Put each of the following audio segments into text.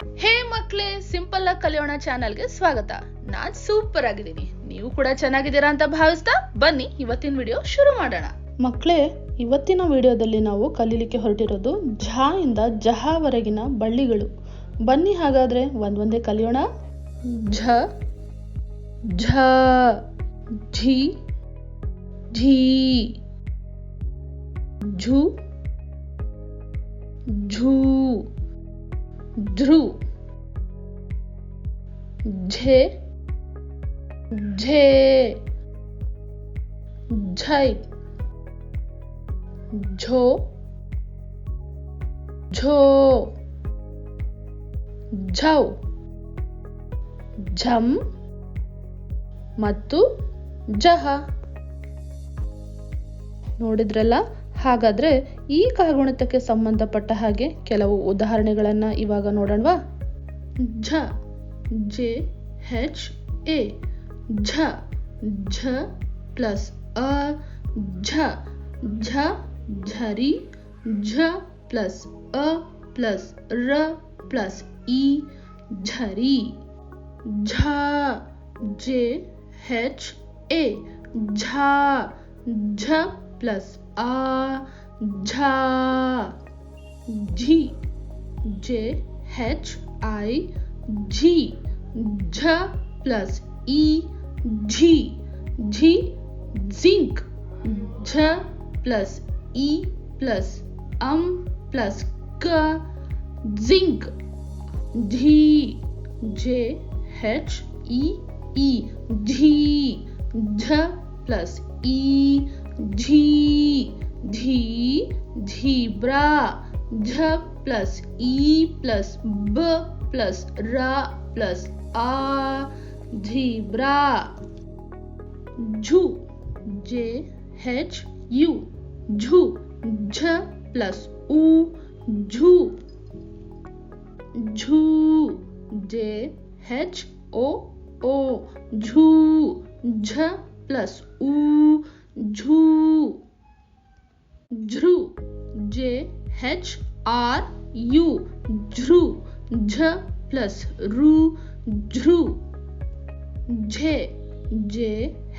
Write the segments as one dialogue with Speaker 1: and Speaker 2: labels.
Speaker 1: ಹೇ ಮಕ್ಕಳೇ ಸಿಂಪಲ್ ಆಗಿ ಕಲಿಯೋಣ ಚಾನಲ್ಗೆ ಸ್ವಾಗತ. ನಾನ್ ಸೂಪರ್ ಆಗಿದ್ದೀನಿ. ನೀವು ಕೂಡ ಚೆನ್ನಾಗಿದ್ದೀರಾ ಅಂತ ಭಾವಿಸ್ತಾ ಬನ್ನಿ, ಇವತ್ತಿನ ವಿಡಿಯೋ ಶುರು ಮಾಡೋಣ.
Speaker 2: ಮಕ್ಕಳೇ ಇವತ್ತಿನ ವಿಡಿಯೋದಲ್ಲಿ ನಾವು ಕಲೀಲಿಕ್ಕೆ ಹೊರಟಿರೋದು ಝಾ ಇಂದ ಜಹವರೆಗಿನ ಬಳ್ಳಿಗಳು. ಬನ್ನಿ ಹಾಗಾದ್ರೆ ಒಂದೊಂದೇ ಕಲಿಯೋಣ. ಝ ಝ, ಝಿ, ಝೀ, ಝು, ಝೂ. ಧ್ರು. ಝೆ. झे ಝೈ. ಝೋ. ಝೋ. ಝೌ. ಝಂ ಮತ್ತು ಜಹ. ನೋಡಿದ್ರಲ್ಲ? ಹಾಗಾದ್ರೆ ಈ ಕಾಗುಣಿತಕ್ಕೆ ಸಂಬಂಧಪಟ್ಟ ಹಾಗೆ ಕೆಲವು ಉದಾಹರಣೆಗಳನ್ನು ಇವಾಗ ನೋಡೋಣವಾ. ಝ, ಜೆ, ಹೆಚ್, ಎ. ಝ ಝ ಪ್ಲಸ್ ಅ ಝ ಝ, ಝರಿ, ಝ ಪ್ಲಸ್ ಅ ಪ್ಲಸ್ ರ ಪ್ಲಸ್ ಇ, ಝರಿ. ಝ, ಜೆ, ಹೆಚ್, ಎ. ಝಾ, ಝ ಪ್ಲಸ್ ಆ झी जे एच आई, झी, झ प्लस ई, झी झी जिंक झ प्लस ई प्लस अम प्लस क जिंक झी, जे एच ई ई, झी, झ प्लस ई, झी झी झ प्लस ई प्लस ब प्लस र प्लस आ झीब्रा झू, जे, हेच, यू। झू, झ प्लस ऊ झू। झू, जे, हेच, ओ ओ। झू, झ प्लस ऊ झू। झ्रू, जे एच आर यू झ्रू झ प्लस रू झ्रू झे जे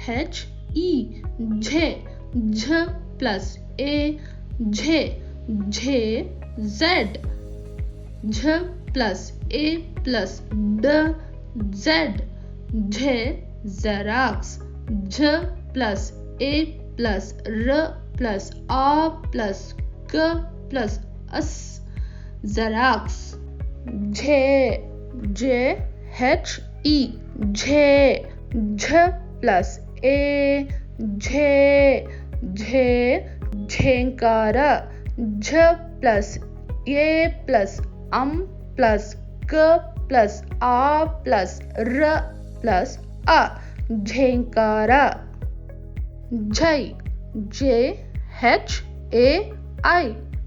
Speaker 2: एच ई झे झ प्लस ए झे झे जेड झ प्लस ए प्लस ड जेड झे जेराक्स झ प्लस ए प्लस र प्लस आ प्लस क प्लस अस जराक्स। झे, जे, हेच, ई। झे, झ प्लस ए। झे झे, झेंकार। झ प्लस ए प्लस अम प्लस क प्लस आ प्लस र प्लस अ। झेंकार। झ, जे, हेच, ए, आई।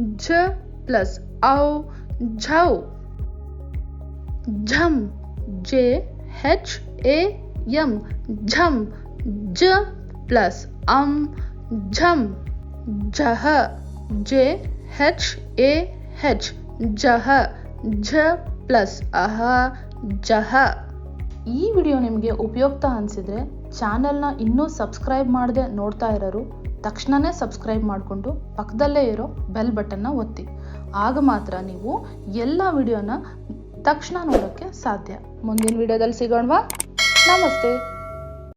Speaker 2: ಝ ಪ್ಲಸ್ ಔ, ಝೌ. ಝಮ್, ಜೆ, ಹೆಚ್, ಎ ಎಂ ಝಮ್, ಜ ಪ್ಲಸ್ ಅಂ ಝಮ್. ಝಹ ಜೆ, ಹೆಚ್, ಎ, ಹೆಚ್. ಜಹ, ಝ ಪ್ಲಸ್ ಅಹ, ಜಹ. ಈ ವಿಡಿಯೋ ನಿಮಗೆ ಉಪಯುಕ್ತ ಅನಿಸಿದ್ರೆ ಚಾನಲ್ನ ಇನ್ನೂ ಸಬ್ಸ್ಕ್ರೈಬ್ ಮಾಡದೆ ನೋಡ್ತಾ ಇರೋರು. ತಕ್ಷಣವೇ ಸಬ್ಸ್ಕ್ರೈಬ್ ಮಾಡಿಕೊಂಡು ಪಕ್ಕದಲ್ಲೇ ಇರೋ ಬೆಲ್ ಬಟನ್ನ ಒತ್ತಿ. ಆಗ ಮಾತ್ರ ನೀವು ಎಲ್ಲ ವಿಡಿಯೋನ ತಕ್ಷಣ ನೋಡೋಕ್ಕೆ ಸಾಧ್ಯ. ಮುಂದಿನ ವಿಡಿಯೋದಲ್ಲಿ ಸಿಗೋಣವಾ? ನಮಸ್ತೆ.